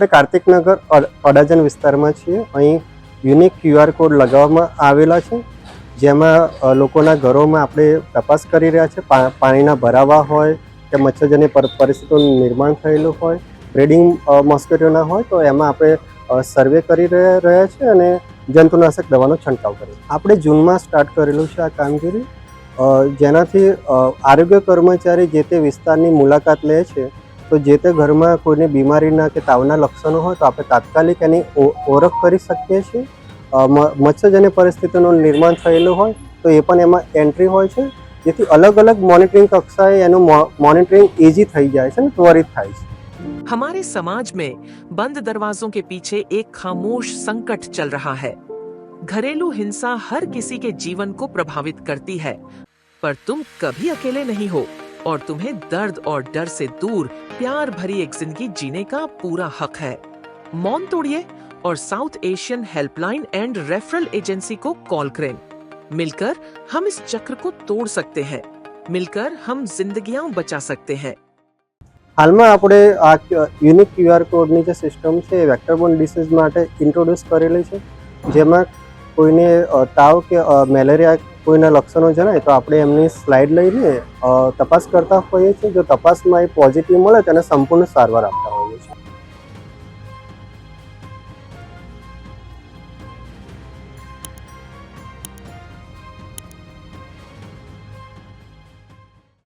આપણે કાર્તિકનગર અડ- અડાજણ વિસ્તારમાં છીએ. અહીં યુનિક ક્યુઆર કોડ લગાવવામાં આવેલા છે, જેમાં લોકોના ઘરોમાં આપણે તપાસ કરી રહ્યા છે. પાણીના ભરાવા હોય કે મચ્છરજન્ય પર- પરિસ્થિતિનું નિર્માણ થયેલું હોય, બ્રીડિંગ મોસ્કિટોના હોય, તો એમાં આપણે સર્વે કરી રહ્યા રહ્યા છે અને જંતુનાશક દવાનો છંટકાવ કર્યો આપણે જૂનમાં સ્ટાર્ટ કરેલું છે આ કામગીરી. જેનાથી આરોગ્ય કર્મચારી જે તે વિસ્તારની મુલાકાત લે છે તો જે તે ઘરમાં કોઈને બીમારીના કે તાવના લક્ષણો હોય તો આપણે તાત્કાલિક એની ઓ- ઓળખ કરી શકીએ છીએ અ, મ- મચ્છરજન્ય પરિસ્થિતિનું નિર્માણ થયેલું હોય તો એ પણ એમાં એન્ટ્રી હોય છે જેથી અલગ અલગ મોનિટરિંગ કક્ષાએ એનું મોનિટરિંગ ઇઝી થઈ જાય છે અને ત્વરિત થાય છે हमारे समाज में बंद दरवाजों के पीछे एक खामोश संकट चल रहा है घरेलू हिंसा हर किसी के जीवन को प्रभावित करती है पर तुम कभी अकेले नहीं हो और तुम्हें दर्द और डर से दूर प्यार भरी एक जिंदगी जीने का पूरा हक है मौन तोड़िए और South Asian helpline and referral agency को कॉल करें मिलकर हम इस चक्र को तोड़ सकते हैं मिलकर हम जिंदगियां बचा सकते हैं હાલમાં આપણે આ યુનિક ક્યુઆર કોડની જે સિસ્ટમ છે એ વેક્ટરબોર્ન ડિસીઝ માટે ઇન્ટ્રોડ્યુસ કરેલી છે જેમાં કોઈને અ, તાવ કે અ, મેલેરિયા કોઈના લક્ષણો જણાય તો આપણે એમની સ્લાઇડ લઈને તપાસ કરતા હોઈએ છીએ, જો તપાસમાં એ પોઝિટિવ મળે તેને સંપૂર્ણ સારવાર આપતા